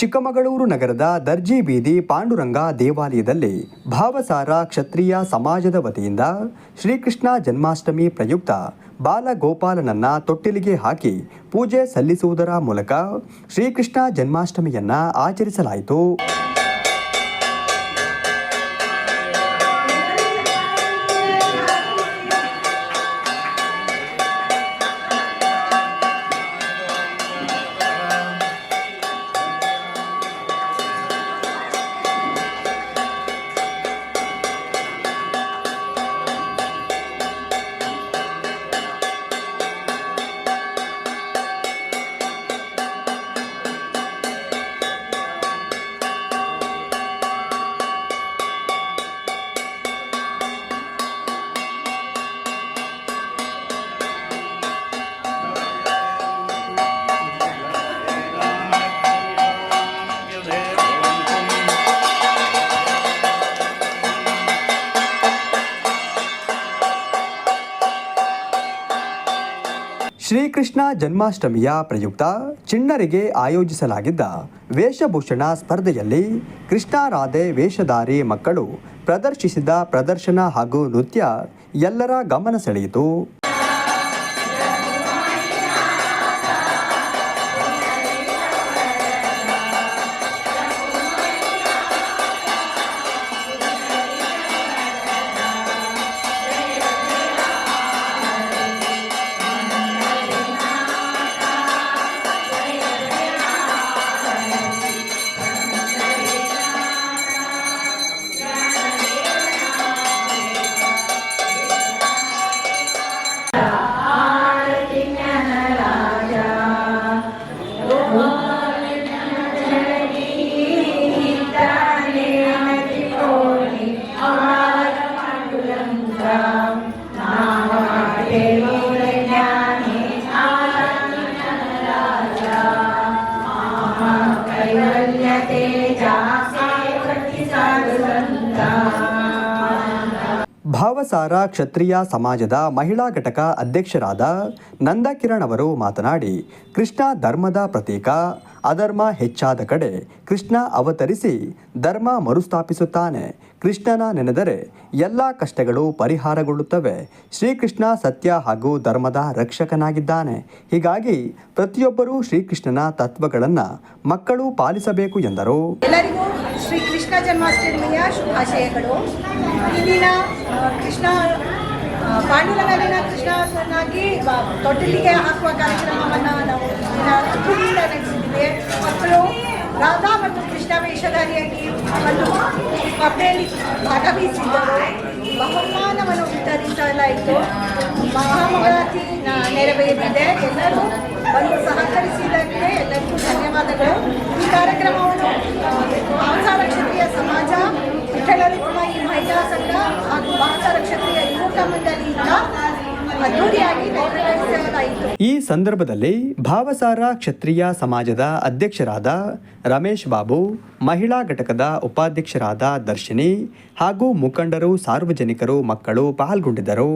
ಚಿಕ್ಕಮಗಳೂರು ನಗರದ ದರ್ಜಿ ಬೀದಿ ಪಾಂಡುರಂಗ ದೇವಾಲಯದಲ್ಲಿ ಭಾವಸಾರ ಕ್ಷತ್ರಿಯ ಸಮಾಜದ ವತಿಯಿಂದ ಶ್ರೀಕೃಷ್ಣ ಜನ್ಮಾಷ್ಟಮಿ ಪ್ರಯುಕ್ತ ಬಾಲಗೋಪಾಲನನ್ನ ತೊಟ್ಟಿಲಿಗೆ ಹಾಕಿ ಪೂಜೆ ಸಲ್ಲಿಸುವುದರ ಮೂಲಕ ಶ್ರೀಕೃಷ್ಣ ಜನ್ಮಾಷ್ಟಮಿಯನ್ನ ಆಚರಿಸಲಾಯಿತು. ಶ್ರೀಕೃಷ್ಣ ಜನ್ಮಾಷ್ಟಮಿಯ ಪ್ರಯುಕ್ತ ಚಿಣ್ಣರಿಗೆ ಆಯೋಜಿಸಲಾಗಿದ್ದ ವೇಷಭೂಷಣ ಸ್ಪರ್ಧೆಯಲ್ಲಿ ಕೃಷ್ಣಾರಾಧೆ ವೇಷಧಾರಿ ಮಕ್ಕಳು ಪ್ರದರ್ಶಿಸಿದ ಪ್ರದರ್ಶನ ಹಾಗೂ ನೃತ್ಯ ಎಲ್ಲರ ಗಮನ ಸೆಳೆಯಿತು. ಭಾವಸಾರ ಕ್ಷತ್ರಿಯ ಸಮಾಜದ ಮಹಿಳಾ ಘಟಕ ಅಧ್ಯಕ್ಷರಾದ ನಂದಕಿರಣ್ ಅವರು ಮಾತನಾಡಿ, ಕೃಷ್ಣ ಧರ್ಮದ ಪ್ರತೀಕ, ಅಧರ್ಮ ಹೆಚ್ಚಾದ ಕಡೆ ಕೃಷ್ಣ ಅವತರಿಸಿ ಧರ್ಮ ಮರುಸ್ಥಾಪಿಸುತ್ತಾನೆ. ಕೃಷ್ಣನ ನೆನೆದರೆ ಎಲ್ಲ ಕಷ್ಟಗಳು ಪರಿಹಾರಗೊಳ್ಳುತ್ತವೆ. ಶ್ರೀಕೃಷ್ಣ ಸತ್ಯ ಹಾಗೂ ಧರ್ಮದ ರಕ್ಷಕನಾಗಿದ್ದಾನೆ. ಹೀಗಾಗಿ ಪ್ರತಿಯೊಬ್ಬರೂ ಶ್ರೀಕೃಷ್ಣನ ತತ್ವಗಳನ್ನು ಮಕ್ಕಳು ಪಾಲಿಸಬೇಕು ಎಂದರು. ಎಲ್ಲರಿಗೂ ಶ್ರೀ ಕೃಷ್ಣ ಜನ್ಮಾಷ್ಟಮಿಯ ಶುಭಾಶಯಗಳು. ಇಲ್ಲಿನ ಕೃಷ್ಣ ಆ, ಪಾಂಡುರಂಗನ ಕೃಷ್ಣನಾಗಿ ತೊಟ್ಟಿಲಿಗೆ ಹಾಕುವ ಕಾರ್ಯಕ್ರಮವನ್ನು ನಾವು ಅದ್ದೂರಿಯಿಂದ ನಡೆಸಿದ್ದೇವೆ. ಮಕ್ಕಳು ರಾಧಾ ಮತ್ತು ಕೃಷ್ಣ ವೇಷಧಾರಿಯಾಗಿ ಒಂದು ಸ್ಪರ್ಧೆಯಲ್ಲಿ ಭಾಗವಹಿಸಿದ್ದರು ಬಹುಮಾನವನ್ನು ವಿತರಿಸಲಾಯಿತು. ಮಹಾಮಾತಿ ನೆರವೇರಿದೆ. ಎಲ್ಲರೂ ಬಂದು ಸಹಕರಿಸಿದ್ದಕ್ಕೆ ಎಲ್ಲರಿಗೂ ಧನ್ಯವಾದಗಳು. ಈ ಕಾರ್ಯಕ್ರಮವನ್ನು ಮಾಂಸಾರ ಕ್ಷತ್ರಿಯ ಸಮಾಜ ವಿಠಲ ರುಕ್ಮಾಯಿ ಮಹಿಳಾ ಸಂಘ ಹಾಗೂ ಮಾಂಸಾರ ಕ್ಷತ್ರಿಯ ಯುವಕ ಮಂಡಳಿಯಿಂದ ಈ ಸಂದರ್ಭದಲ್ಲಿ ಭಾವಸಾರ ಕ್ಷತ್ರಿಯ ಸಮಾಜದ ಅಧ್ಯಕ್ಷರಾದ ರಮೇಶ್ ಬಾಬು, ಮಹಿಳಾ ಘಟಕದ ಉಪಾಧ್ಯಕ್ಷರಾದ ದರ್ಶಿನಿ ಹಾಗೂ ಮುಖಂಡರು, ಸಾರ್ವಜನಿಕರು, ಮಕ್ಕಳು ಪಾಲ್ಗೊಂಡಿದ್ದರು.